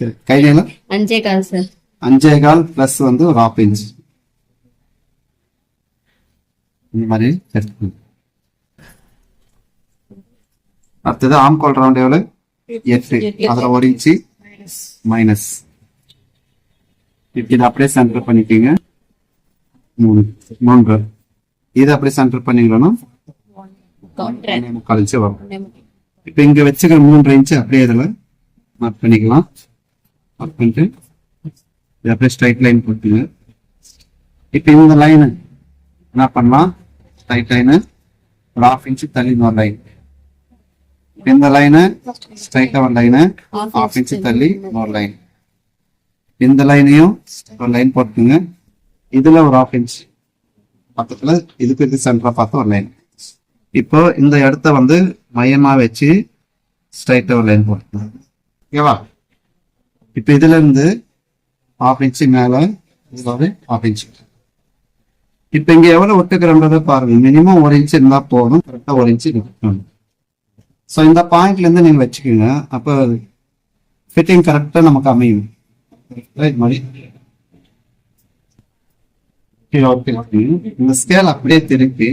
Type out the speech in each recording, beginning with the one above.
சரி. கை நீளம் அஞ்சே கால் சார். அஞ்சே கால் பிளஸ் வந்து ஒரு ஹாஃப் இன்ச் இந்த மாதிரி எடுத்துக்கணும் அடுத்தது ஆம்கால் ரவுண்ட் எவ்வளவு? எட்டு. அதுல ஒரு இன்ச்சு மைனஸ் இது அப்படியே சென்டர் பண்ணிக்கோங்க. மூணு. மூன்று. இது அப்படியே சென்டர் ஒண்ணே முக்கால் இன்ச்சு வரும். இப்ப இங்க வச்சுக்கிற மூன்று இன்ச்சு அப்படியே இதுல மார்க் பண்ணிக்கலாம். மார்க் பண்ணிட்டு இது அப்படியே ஸ்ட்ரைட் லைன் போட்டுங்க. இப்ப இந்த லைன் என்ன பண்ணலாம்? ஸ்ட்ரைட் லைனு ஒரு ஹாஃப் இன்ச்சு தள்ளி ஒரு லைன் இந்த லைனு ஸ்ட்ரைட்டாக ஒரு லைனு ஹாஃப் இன்ச்சு தள்ளி ஒரு லைன் இந்த லைனையும் ஒரு லைன் போட்டுங்க இதுல ஒரு ஹாஃப் இன்ச் பக்கத்தில் இதுக்கு இது சென்டராக பார்த்து ஒரு லைன் இப்போ இந்த இடத்த வந்து மையமா வச்சு ஸ்ட்ரைட்டாக ஒரு லைன் போட்டுங்க ஓகேவா? இப்போ இதுல இருந்து ஹாஃப் இன்ச்சு மேல ஒரு ஹாஃப் இன்ச் இப்போ இங்க எவ்வளவு ஒட்டுக்கிறன்றத பாருங்க. மினிமம் ஒரு இன்ச் இருந்தா போதும். கரெக்டா ஒரு இன்ச் இருக்கணும் ஸோ இந்த பாயிண்ட்ல இருந்து நீங்க வச்சுக்கோங்க. அப்போ ஃபிட்டிங் கரெக்டா நமக்கு அமையும். Right, மாதிரி. இந்த ஸ்கேல் அப்படியே திருப்பி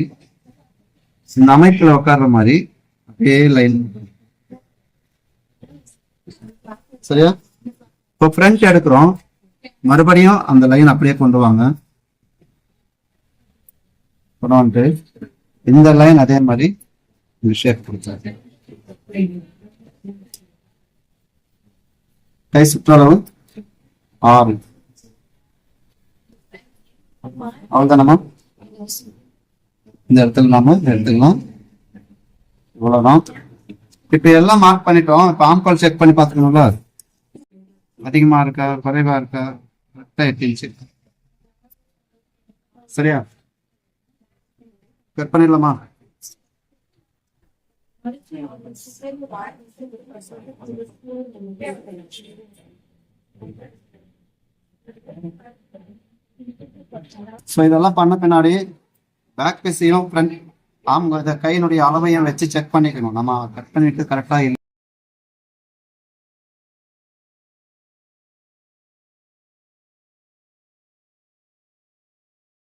இந்த அமைப்புல உட்கார்ற மாதிரி அப்படியே லைன் சரியா? இப்போ ஃப்ரண்ட் எடுக்கிறோம். மறுபடியும் அந்த லைன் அப்படியே கொண்டு வாங்க. கொண்டு வந்துட்டு இந்த லைன் அதே மாதிரி இந்த ஷேப் கொடுத்தாரு கை சுற்றளவு ஆறு. அவ்வளவுதானம்மா இந்த இடத்துல நாம எடுத்துக்கலாம். இவ்வளவுதான். இப்ப எல்லாம் மார்க் பண்ணிட்டோம். இப்ப ஆம்கால் செக் பண்ணி பாத்துக்கணும்ல அதிகமா இருக்கா குறைவா இருக்கா? ரத்த எட்டு சரியா? கட் பண்ணிடலாமா? ஸோ இதெல்லாம் பண்ண பின்னாடி பேக் பீஸையும் ஃப்ரண்ட் ஆம் கையினுடைய அளவையும் வச்சு செக் பண்ணிக்கணும். நம்ம கட் பண்ணிட்டு கரெக்டா